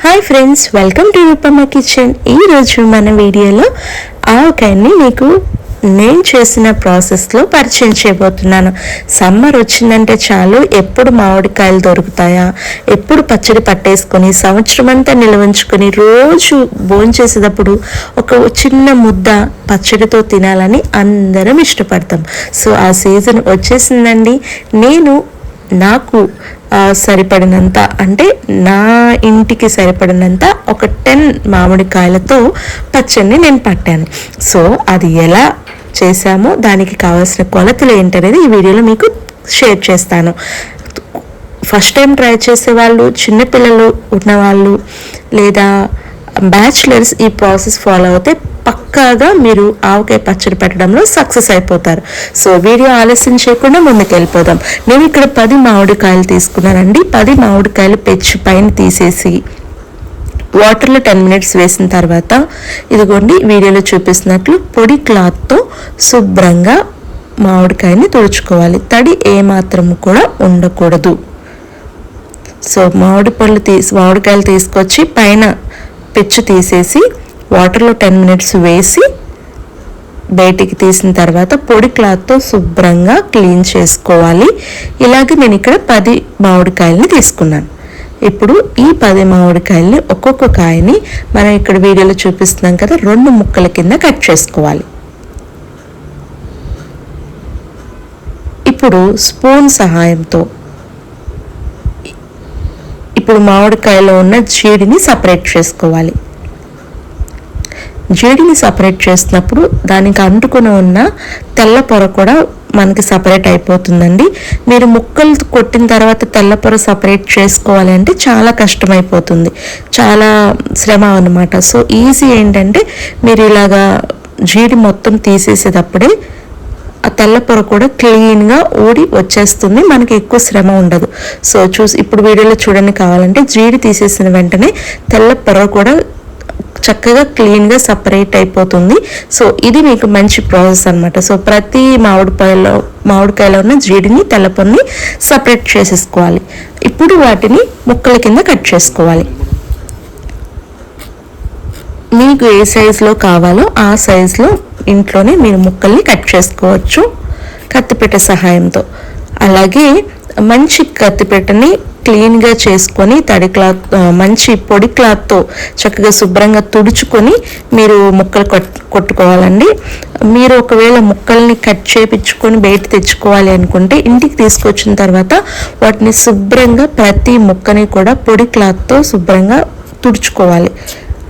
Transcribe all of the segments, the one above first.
Hi friends welcome to Roopamma kitchen ఈరోజు మన వీడియోలో ఆవకాయని మీకు నేను చేసిన ప్రాసెస్లో పరిచయం చేయబోతున్నాను. సమ్మర్ వచ్చిందంటే చాలు ఎప్పుడు మామిడికాయలు దొరుకుతాయా? ఎప్పుడు పచ్చడి పట్టేసుకొని సంవత్సరం అంతా నిలవంచుకొని రోజు భోంచేసేటప్పుడు ఒక చిన్న ముద్ద పచ్చడితో తినాలని అందరం ఇష్టపడతాం. సో ఆ సీజన్ వచ్చేసిందండి. నేను నాకు సరిపడినంత అంటే నా ఇంటికి సరిపడినంత ఒక టెన్ మామిడికాయలతో పచ్చడిని నేను పట్టాను. సో అది ఎలా చేశామో దానికి కావాల్సిన కొలతలు ఏంటనేది ఈ వీడియోలో మీకు షేర్ చేస్తాను. ఫస్ట్ టైం ట్రై చేసే వాళ్ళు చిన్నపిల్లలు ఉన్నవాళ్ళు లేదా బ్యాచులర్స్ ఈ ప్రాసెస్ ఫాలో అవుతే పక్కాగా మీరు ఆవకాయ పచ్చడి పెట్టడంలో సక్సెస్ అయిపోతారు. సో వీడియో ఆలస్యం చేయకుండా ముందుకు వెళ్ళిపోదాం నేను ఇక్కడ పది మామిడికాయలు తీసుకున్నానండి. పది మామిడికాయలు పెచ్చి పైన తీసేసి వాటర్లో టెన్ మినిట్స్ వేసిన తర్వాత ఇదిగోండి వీడియోలో చూపిస్తున్నట్లు పొడి క్లాత్తో శుభ్రంగా మామిడికాయని తుడుచుకోవాలి. తడి ఏమాత్రం కూడా ఉండకూడదు. సో మామిడి పళ్ళు తీసి మామిడికాయలు తీసుకొచ్చి పైన పిచ్చు తీసేసి వాటర్లో టెన్ మినిట్స్ వేసి బయటికి తీసిన తర్వాత పొడి క్లాత్తో శుభ్రంగా క్లీన్ చేసుకోవాలి. ఇలాగే నేను ఇక్కడ పది మామిడికాయలని తీసుకున్నాను. ఇప్పుడు ఈ పది మామిడికాయల్ని ఒక్కొక్క కాయని మనం ఇక్కడ వీడియోలో చూపిస్తున్నాం కదా రెండు ముక్కల కింద కట్ చేసుకోవాలి. ఇప్పుడు స్పూన్ సహాయంతో ఇప్పుడు మామిడికాయలో ఉన్న జీడిని సపరేట్ చేసుకోవాలి. జీడిని సపరేట్ చేసినప్పుడు దానికి అంటుకుని ఉన్న తెల్ల పొర కూడా మనకి సపరేట్ అయిపోతుందండి. మీరు ముక్కలు కొట్టిన తర్వాత తెల్ల పొర సపరేట్ చేసుకోవాలి అంటే చాలా కష్టమైపోతుంది. చాలా శ్రమ అనమాట సో ఈజీ ఏంటంటే మీరు ఇలాగా జీడి మొత్తం తీసేసేటప్పుడే ఆ తెల్ల పొర కూడా క్లీన్గా ఊడి వచ్చేస్తుంది. మనకి ఎక్కువ శ్రమ ఉండదు. సో చూసి ఇప్పుడు వీడియోలో చూడండి కావాలంటే జీడి తీసేసిన వెంటనే తెల్ల పొర కూడా చక్కగా క్లీన్గా సపరేట్ అయిపోతుంది. సో ఇది మీకు మంచి ప్రాసెస్ అనమాట సో ప్రతి మామిడికాయలో మామిడికాయలో ఉన్న జీడిని తెల్లపొన్ని సపరేట్ చేసేసుకోవాలి. ఇప్పుడు వాటిని ముక్కల కింద కట్ చేసుకోవాలి. మీకు ఏ సైజులో కావాలో ఆ సైజులో ఇంట్లోనే మీరు ముక్కల్ని కట్ చేసుకోవచ్చు. కత్తిపీట సహాయంతో. అలాగే మంచి కత్తిపెట్టని క్లీన్గా చేసుకొని తడి క్లాత్ మంచి పొడి క్లాత్తో చక్కగా శుభ్రంగా తుడుచుకొని మీరు ముక్కలు కొట్ కొట్టుకోవాలండి. మీరు ఒకవేళ ముక్కల్ని కట్ చేపించుకొని బయట తెచ్చుకోవాలి అనుకుంటే ఇంటికి తీసుకొచ్చిన తర్వాత వాటిని శుభ్రంగా ప్రతి ముక్కని కూడా పొడి క్లాత్తో శుభ్రంగా తుడుచుకోవాలి.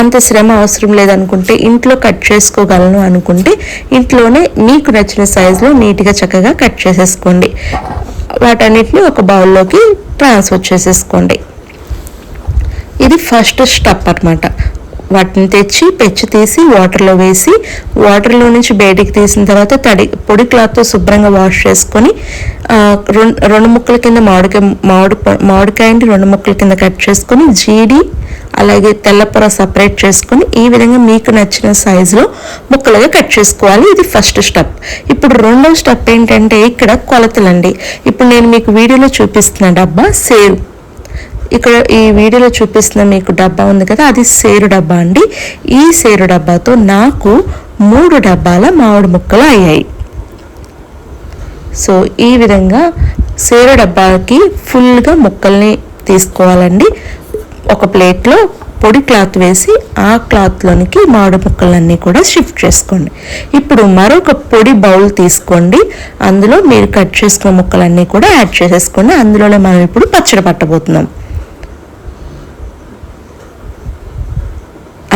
అంత శ్రమ అవసరం లేదనుకుంటే ఇంట్లో కట్ చేసుకోగలను అనుకుంటే ఇంట్లోనే మీకు నచ్చిన సైజులో నీట్గా చక్కగా కట్ చేసేసుకోండి. వాటన్నిటిని ఒక బౌల్లోకి ట్రాన్స్ఫర్ చేసేసుకోండి. ఇది ఫస్ట్ స్టెప్ అనమాట వాటిని తెచ్చి పెచ్చి తీసి వాటర్లో వేసి వాటర్లో నుంచి బయటికి తీసిన తర్వాత తడి పొడి క్లాత్తో శుభ్రంగా వాష్ చేసుకొని రెండు రెండు ముక్కల కింద మామిడికాయ మామిడి మామిడికాయని రెండు ముక్కల కింద కట్ చేసుకొని జీడి అలాగే తెల్లపొర సపరేట్ చేసుకొని ఈ విధంగా మీకు నచ్చిన సైజులో ముక్కలుగా కట్ చేసుకోవాలి. ఇది ఫస్ట్ స్టెప్ ఇప్పుడు రెండవ స్టెప్ ఏంటంటే ఇక్కడ కొలతలండి. ఇప్పుడు నేను మీకు వీడియోలో చూపిస్తున్న డబ్బా సేరు. ఇక్కడ ఈ వీడియోలో చూపిస్తున్న మీకు డబ్బా ఉంది కదా అది సేరు డబ్బా అండి. ఈ సేరు డబ్బాతో నాకు మూడు డబ్బాల మామిడి ముక్కలు అయ్యాయి. సో ఈ విధంగా సేరు డబ్బాకి ఫుల్గా ముక్కల్ని తీసుకోవాలండి. ఒక ప్లేట్లో పొడి క్లాత్ వేసి ఆ క్లాత్లోనికి మామిడి ముక్కలన్నీ కూడా షిఫ్ట్ చేసుకోండి. ఇప్పుడు మరొక పొడి బౌల్ తీసుకోండి. అందులో మీరు కట్ చేసుకున్న ముక్కలన్నీ కూడా యాడ్ చేసేసుకోండి. అందులోనే మనం ఇప్పుడు పచ్చడి పట్టబోతున్నాం.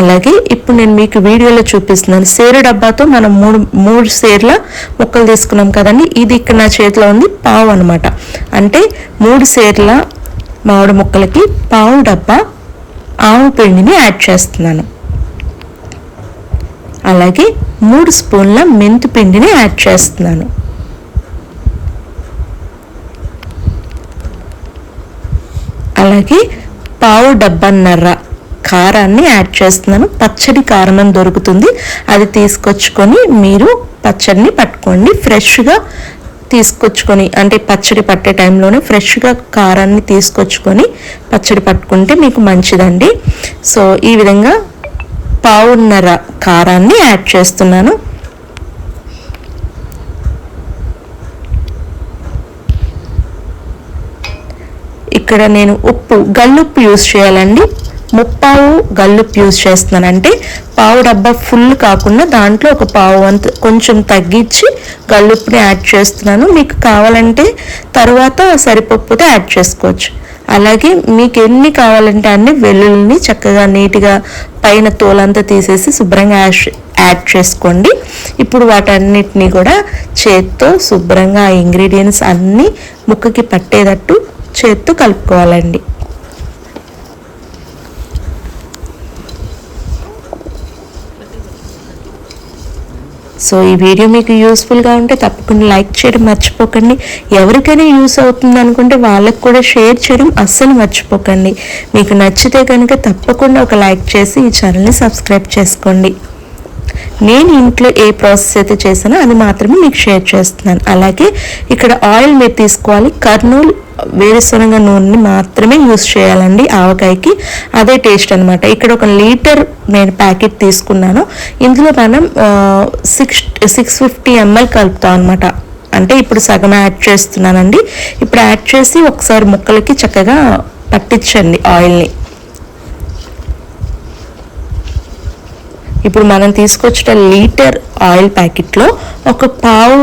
అలాగే ఇప్పుడు నేను మీకు వీడియోలో చూపిస్తున్నాను. సేరు డబ్బాతో మనం మూడు మూడు సేర్ల ముక్కలు తీసుకున్నాం కదండి. ఇది ఇక్కడ నా చేతిలో ఉంది. పావు అనమాట అంటే మూడు సేర్ల మామిడి ముక్కలకి పావు డబ్బా ఆవు పిండిని యాడ్ చేస్తున్నాను. అలాగే మూడు స్పూన్ల మెంతు పిండిని యాడ్ చేస్తున్నాను. అలాగే పావు డబ్బన్నర కారాన్ని యాడ్ చేస్తున్నాను. పచ్చడి కారం అని దొరుకుతుంది. అది తీసుకొచ్చుకొని మీరు పచ్చడిని పట్టుకోండి. ఫ్రెష్గా తీసుకొచ్చుకొని అంటే పచ్చడి పట్టే టైంలోనే ఫ్రెష్గా కారాన్ని తీసుకొచ్చుకొని పచ్చడి పట్టుకుంటే మీకు మంచిదండి. సో ఈ విధంగా పావున్నర కారాన్ని యాడ్ చేస్తున్నాను. ఇక్కడ నేను ఉప్పు గల్లుప్పు యూస్ చేయాలండి. ముప్పావు గల్లుప్ యూస్ చేస్తున్నానంటే పావు డబ్బా ఫుల్ కాకుండా దాంట్లో ఒక పావు అంత కొంచెం తగ్గించి గల్లుప్పుని యాడ్ చేస్తున్నాను. మీకు కావాలంటే తర్వాత సరిపోకపోతే యాడ్ చేసుకోవచ్చు. అలాగే మీకు ఎన్ని కావాలంటే అన్ని వెల్లుల్ని చక్కగా నీట్గా పైన తోలంతా తీసేసి శుభ్రంగా యాడ్ చేసుకోండి. ఇప్పుడు వాటన్నిటిని కూడా చేత్తో శుభ్రంగా ఆ ఇంగ్రీడియంట్స్ అన్నీ ముక్కకి పట్టేటట్టు చేత్తో కలుపుకోవాలండి. సో ఈ వీడియో మీకు యూస్ఫుల్గా ఉంటే తప్పకుండా లైక్ చేయడం మర్చిపోకండి. ఎవరికైనా యూస్ అవుతుంది అనుకుంటే వాళ్ళకు కూడా షేర్ చేయడం అస్సలు మర్చిపోకండి. మీకు నచ్చితే కనుక తప్పకుండా ఒక లైక్ చేసి ఈ ఛానల్ని సబ్స్క్రైబ్ చేసుకోండి. నేను ఇంట్లో ఏ ప్రాసెస్ అయితే చేసానో అది మాత్రమే మీకు షేర్ చేస్తున్నాను. అలాగే ఇక్కడ ఆయిల్ మీరు తీసుకోవాలి. కర్నూలు వేరుశనగ నూనెని మాత్రమే యూస్ చేయాలండి ఆవకాయకి. అదే టేస్ట్ అనమాట ఇక్కడ ఒక లీటర్ నేను ప్యాకెట్ తీసుకున్నాను. ఇందులో మనం సిక్స్ సిక్స్ ఫిఫ్టీ ఎంఎల్ కలుపుతాం అనమాట అంటే ఇప్పుడు సగం యాడ్ చేస్తున్నానండి. ఇప్పుడు యాడ్ చేసి ఒకసారి ముక్కలకి చక్కగా పట్టించండి ఆయిల్ని. ఇప్పుడు మనం తీసుకొచ్చిన లీటర్ ఆయిల్ ప్యాకెట్లో ఒక పావు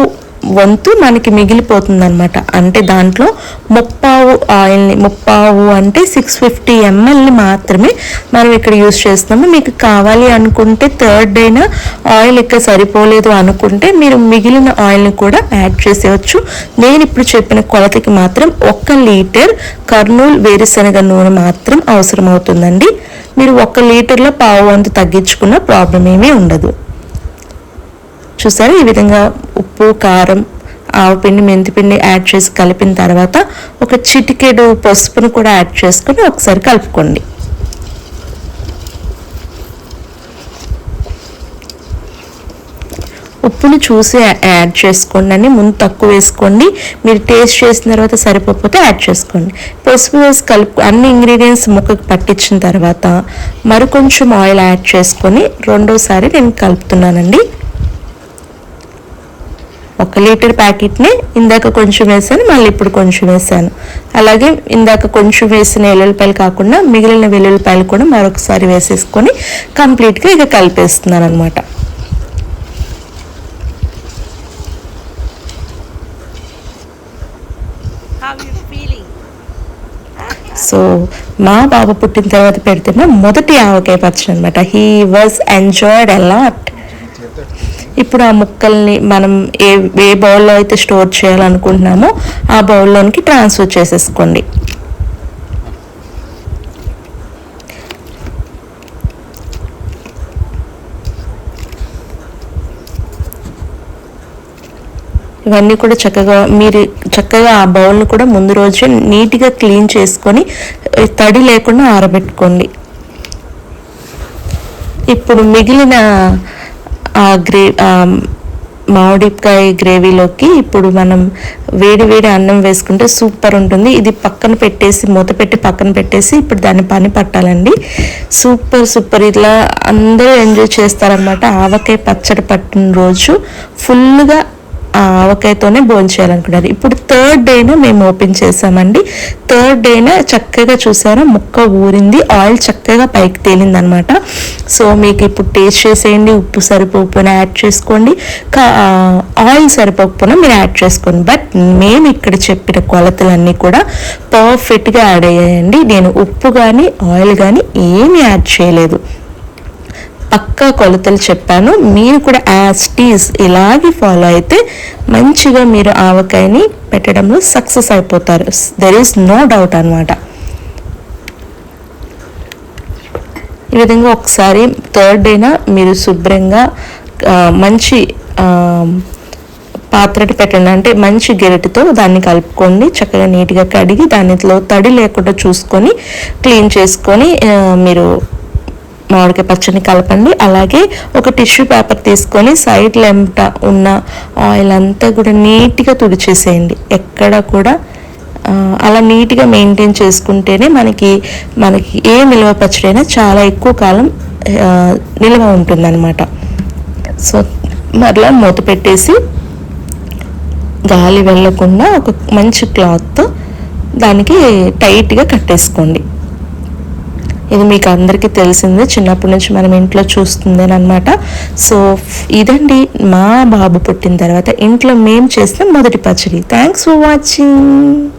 వంతు మనకి మిగిలిపోతుంది అనమాట అంటే దాంట్లో ముప్పావు ఆయిల్ని ముప్పావు అంటే సిక్స్ ఫిఫ్టీ ఎంఎల్ని మాత్రమే మనం ఇక్కడ యూస్ చేస్తున్నాము. మీకు కావాలి అనుకుంటే థర్డ్ అయినా ఆయిల్ ఇక్కడ సరిపోలేదు అనుకుంటే మీరు మిగిలిన ఆయిల్ని కూడా యాడ్ చేసేవచ్చు నేను ఇప్పుడు చెప్పిన కొలతకి మాత్రం ఒక్క లీటర్ కర్నూలు వేరుశనగ నూనె మాత్రం అవసరం అవుతుందండి మీరు ఒక్క లీటర్లో పావు వంతు తగ్గించుకున్న ప్రాబ్లం ఏమీ ఉండదు. చూసారా. ఈ విధంగా ఉప్పు కారం ఆవపిండి మెంతిపిండి యాడ్ చేసి కలిపిన తర్వాత ఒక చిటికెడు పసుపును కూడా యాడ్ చేసుకొని ఒకసారి కలుపుకోండి. ఉప్పుని చూసి యాడ్ చేసుకోండి అని ముందు తక్కువ వేసుకోండి. మీరు టేస్ట్ చేసిన తర్వాత సరిపోతే యాడ్ చేసుకోండి. పసుపు వేసి కలుపు అన్ని ఇంగ్రీడియంట్స్ ముక్కకు పట్టించిన తర్వాత మరికొంచెం ఆయిల్ యాడ్ చేసుకొని రెండోసారి నేను కలుపుతున్నానండి. ఒక లీటర్ ప్యాకెట్ని ఇందాక కొంచెం వేసాను మళ్ళీ ఇప్పుడు కొంచెం వేసాను. అలాగే ఇందాక కొంచెం వేసిన వెల్లుల్లిపాయలు కాకుండా మిగిలిన వెల్లుల్లిపాయలు కూడా మరొకసారి వేసేసుకొని కంప్లీట్గా ఇక కలిపేస్తున్నాను అనమాట సో మా బాబు పుట్టిన తర్వాత పెడుతున్న మొదటి ఆవకాయ పచ్చడి అనమాట హీ వాజ్ ఎంజాయ్డ్ అలాట్ ఇప్పుడు ఆ ముక్కల్ని మనం ఏ ఏ బౌల్లో అయితే స్టోర్ చేయాలనుకుంటున్నామో ఆ బౌల్లోనికి ట్రాన్స్ఫర్ చేసేసుకోండి. ఇవన్నీ కూడా చక్కగా మీరు చక్కగా ఆ బౌల్ని కూడా ముందు రోజే నీట్గా క్లీన్ చేసుకొని తడి లేకుండా ఆరబెట్టుకోండి. ఇప్పుడు మిగిలిన గ్రే మామిడికాయ గ్రేవీలోకి ఇప్పుడు మనం వేడి వేడి అన్నం వేసుకుంటే సూపర్ ఉంటుంది. ఇది పక్కన పెట్టేసి మూత పెట్టి పక్కన పెట్టేసి ఇప్పుడు దాన్ని పని పట్టాలండి. Super super. ఇట్లా అందరూ ఎంజాయ్ చేస్తారనమాట ఆవకాయ పచ్చడి పట్టిన రోజు. ఫుల్గా ఆవకాయతోనే భోజనం చేయాలనుకున్నారు. ఇప్పుడు థర్డ్ డేన మేము ఓపెన్ చేసామండి థర్డ్ డేన చక్కగా చూసారా ముక్క ఊరింది ఆయిల్ చక్కగా పైకి తేలింది అనమాట సో మీకు ఇప్పుడు టేస్ట్ చేసేయండి ఉప్పు సరిపోకపోయినా యాడ్ చేసుకోండి. ఆయిల్ సరిపోకపోయినా మీరు యాడ్ చేసుకోండి. బట్ మేము ఇక్కడ చెప్పిన కొలతలన్నీ కూడా పర్ఫెక్ట్గా యాడ్ అయ్యాయండి. నేను ఉప్పు కానీ ఆయిల్ కానీ ఏమీ యాడ్ చేయలేదు. పక్కా కొలతలు చెప్పాను. మీరు కూడా యాస్టీస్ ఇలాగే ఫాలో అయితే మంచిగా మీరు ఆవకాయని పెట్టడంలో సక్సెస్ అయిపోతారు. దెర్ ఈస్ నో డౌట్ అనమాట ఈ విధంగా ఒకసారి థర్డ్ డేన మీరు శుభ్రంగా మంచి పాత్రటి పెట్టండి. అంటే మంచి గెరటితో దాన్ని కలుపుకోండి. చక్కగా నీట్గా కడిగి దానిలో తడి లేకుండా చూసుకొని క్లీన్ చేసుకొని మీరు మామిడికాయ పచ్చడిని కలపండి. అలాగే ఒక టిష్యూ పేపర్ తీసుకొని సైడ్ లెంట ఉన్న ఆయిల్ అంతా కూడా నీట్గా తుడిచేసేయండి. ఎక్కడ కూడా అలా నీట్గా మెయింటైన్ చేసుకుంటేనే మనకి మనకి ఏ నిల్వ పచ్చడి అయినా చాలా ఎక్కువ కాలం నిల్వ ఉంటుందన్నమాట. సో మరలా మూత పెట్టేసి గాలి వెళ్ళకుండా ఒక మంచి క్లాత్తో దానికి టైట్గా కట్టేసుకోండి. ఇది మీకు అందరికీ తెలిసిందే. చిన్నప్పటి నుంచి మనం ఇంట్లో చూస్తుందేనమాట సో ఇదండి మా బాబు పుట్టిన తర్వాత ఇంట్లో మేము చేసిన మొదటి పచ్చడి. Thanks for watching